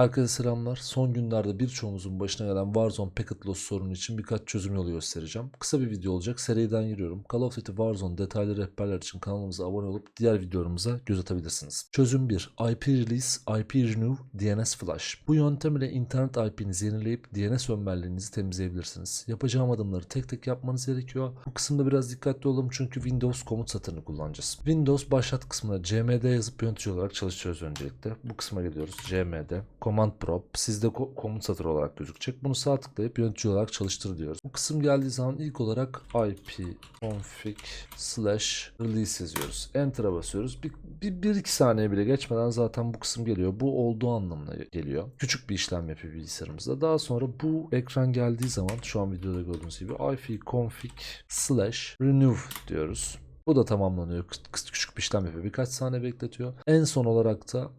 Herkese selamlar. Son günlerde birçoğumuzun başına gelen Warzone Packet Loss sorunu için birkaç çözüm yolu göstereceğim. Kısa bir video olacak. Seriden giriyorum. Call of Duty Warzone detaylı rehberler için kanalımıza abone olup diğer videolarımıza göz atabilirsiniz. Çözüm 1. IP Release, IP Renew, DNS Flash. Bu yöntem ile internet IP'nizi yenileyip DNS ömberliğinizi temizleyebilirsiniz. Yapacağım adımları tek tek yapmanız gerekiyor. Bu kısımda biraz dikkatli olalım çünkü Windows komut satırını kullanacağız. Windows başlat kısmına cmd yazıp yönetici olarak çalıştırıyoruz öncelikle. Bu kısma geliyoruz. cmd, command prop sizde ko- komut satırı olarak gözükecek. Bunu sağ tıklayıp yönetici olarak çalıştır diyoruz. Bu kısım geldiği zaman ilk olarak ip config slash release yazıyoruz. Enter'a basıyoruz. Bir, bir, bir iki saniye bile geçmeden zaten bu kısım geliyor. Bu olduğu anlamına geliyor. Küçük bir işlem yapıyor bilgisayarımızda. Daha sonra bu ekran geldiği zaman şu an videoda gördüğünüz gibi ip config slash renew diyoruz. Bu da tamamlanıyor. Küçük bir işlem yapıyor. Birkaç saniye bekletiyor. En son olarak da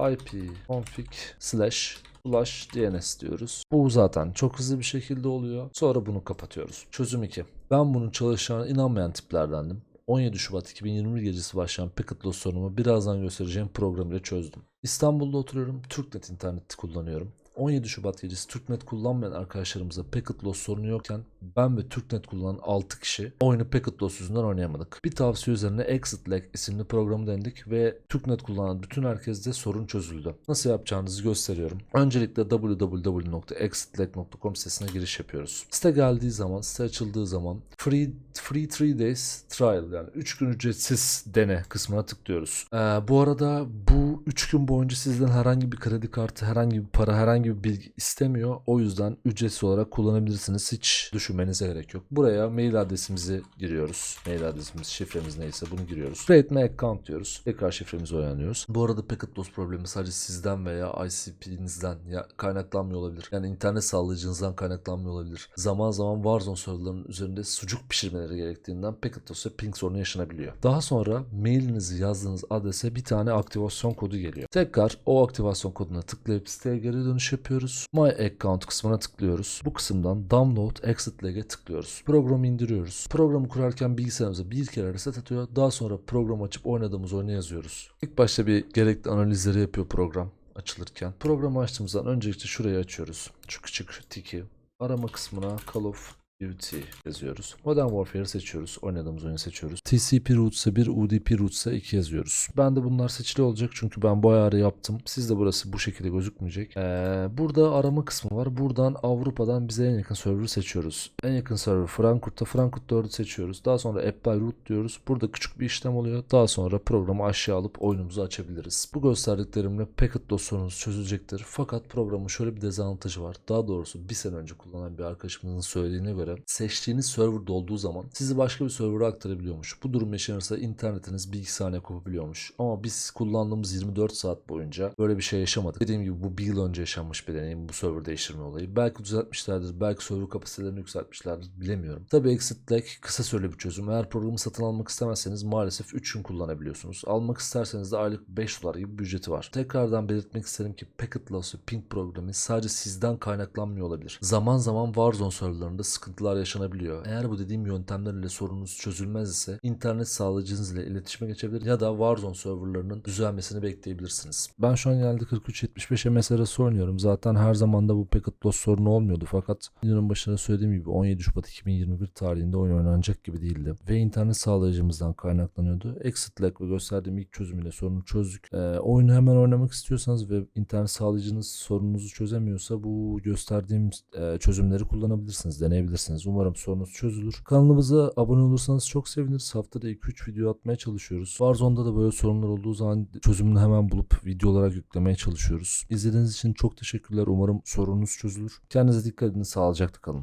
ip config slash flash DNS diyoruz. Bu zaten çok hızlı bir şekilde oluyor. Sonra bunu kapatıyoruz. Çözüm 2. Ben bunun çalışacağına inanmayan tiplerdendim. 17 Şubat 2021 gecesi başlayan Packet Loss sorunumu birazdan göstereceğim program ile çözdüm. İstanbul'da oturuyorum. Türknet interneti kullanıyorum. 17 Şubat gecesi Türknet kullanmayan arkadaşlarımıza Packet Loss sorunu yokken ben ve Türknet kullanan 6 kişi oyunu Packet Loss yüzünden oynayamadık. Bir tavsiye üzerine Exit Lag isimli programı denedik ve Türknet kullanan bütün herkeste sorun çözüldü. Nasıl yapacağınızı gösteriyorum. Öncelikle www.exitlag.com sitesine giriş yapıyoruz. Site geldiği zaman, site açıldığı zaman free free 3 days trial yani 3 gün ücretsiz dene kısmına tıklıyoruz. Ee, bu arada bu 3 gün boyunca sizden herhangi bir kredi kartı, herhangi bir para, herhangi bir bilgi istemiyor. O yüzden ücretsiz olarak kullanabilirsiniz. Hiç düşünmenize gerek yok. Buraya mail adresimizi giriyoruz. Mail adresimiz, şifremiz neyse bunu giriyoruz. Create my account diyoruz. Tekrar şifremizi oynanıyoruz. Bu arada packet loss problemi sadece sizden veya ICP'nizden kaynaklanmıyor olabilir. Yani internet sağlayıcınızdan kaynaklanmıyor olabilir. Zaman zaman Warzone serverlarının üzerinde sucuk pişirmeleri gerektiğinden packet loss ve ping sorunu yaşanabiliyor. Daha sonra mailinizi yazdığınız adrese bir tane aktivasyon kodu geliyor. Tekrar o aktivasyon koduna tıklayıp siteye geri dönüş yapıyoruz. My account kısmına tıklıyoruz. Bu kısımdan download exit lag'e tıklıyoruz. Programı indiriyoruz. Programı kurarken bilgisayarımıza bir kere reset atıyor. Daha sonra programı açıp oynadığımız oyunu yazıyoruz. İlk başta bir gerekli analizleri yapıyor program açılırken. Programı açtığımızdan öncelikle şurayı açıyoruz. Şu küçük tiki. Arama kısmına Call of Duty yazıyoruz. Modern Warfare seçiyoruz. Oynadığımız oyunu seçiyoruz. TCP Roots'a 1, UDP Roots'a 2 yazıyoruz. Ben de bunlar seçili olacak çünkü ben bu ayarı yaptım. Sizde burası bu şekilde gözükmeyecek. Ee, burada arama kısmı var. Buradan Avrupa'dan bize en yakın server'ı seçiyoruz. En yakın server Frankfurt'ta Frankfurt 4'ü seçiyoruz. Daha sonra apply root diyoruz. Burada küçük bir işlem oluyor. Daha sonra programı aşağı alıp oyunumuzu açabiliriz. Bu gösterdiklerimle packet sorunuz çözülecektir. Fakat programın şöyle bir dezavantajı var. Daha doğrusu bir sene önce kullanan bir arkadaşımızın söylediğine göre seçtiğiniz server dolduğu zaman sizi başka bir server'a aktarabiliyormuş. Bu durum yaşanırsa internetiniz saniye kopabiliyormuş. Ama biz kullandığımız 24 saat boyunca böyle bir şey yaşamadık. Dediğim gibi bu bir yıl önce yaşanmış bir deneyim bu server değiştirme olayı. Belki düzeltmişlerdir, belki server kapasitelerini yükseltmişlerdir bilemiyorum. Tabi exit lag kısa süreli bir çözüm. Eğer programı satın almak istemezseniz maalesef 3 gün kullanabiliyorsunuz. Almak isterseniz de aylık 5 dolar gibi bir ücreti var. Tekrardan belirtmek isterim ki Packet Loss ve Ping programı sadece sizden kaynaklanmıyor olabilir. Zaman zaman Warzone serverlarında sıkıntılar yaşanabiliyor. Eğer bu dediğim yöntemlerle sorununuz çözülmez ise internet sağlayıcınız ile iletişime geçebilir ya da Warzone serverlarının düzelmesini bekleyebilirsiniz. Ben şu an geldi 43-75 MS arası oynuyorum. Zaten her zaman da bu Packet Loss sorunu olmuyordu fakat videonun başında söylediğim gibi 17 Şubat 2021 tarihinde oyun oynanacak gibi değildi. Ve internet sağlayıcımızdan kaynaklanıyordu. Exit lag ve gösterdiğim ilk çözümüyle sorunu çözdük. Ee, oyunu hemen oynamak istiyorsanız ve internet sağlayıcınız sorununuzu çözemiyorsa bu gösterdiğim e, çözümleri kullanabilirsiniz, deneyebilirsiniz. Umarım sorunuz çözülür. Kanalımıza abone olursanız çok seviniriz. Haftada 2-3 video atmaya çalışıyoruz. Warzone'da da böyle sorunlar olduğu zaman çözümünü hemen bulup video olarak yüklemeye çalışıyoruz. İzlediğiniz için çok teşekkürler. Umarım sorununuz çözülür. Kendinize dikkat edin. Sağlıcakla kalın.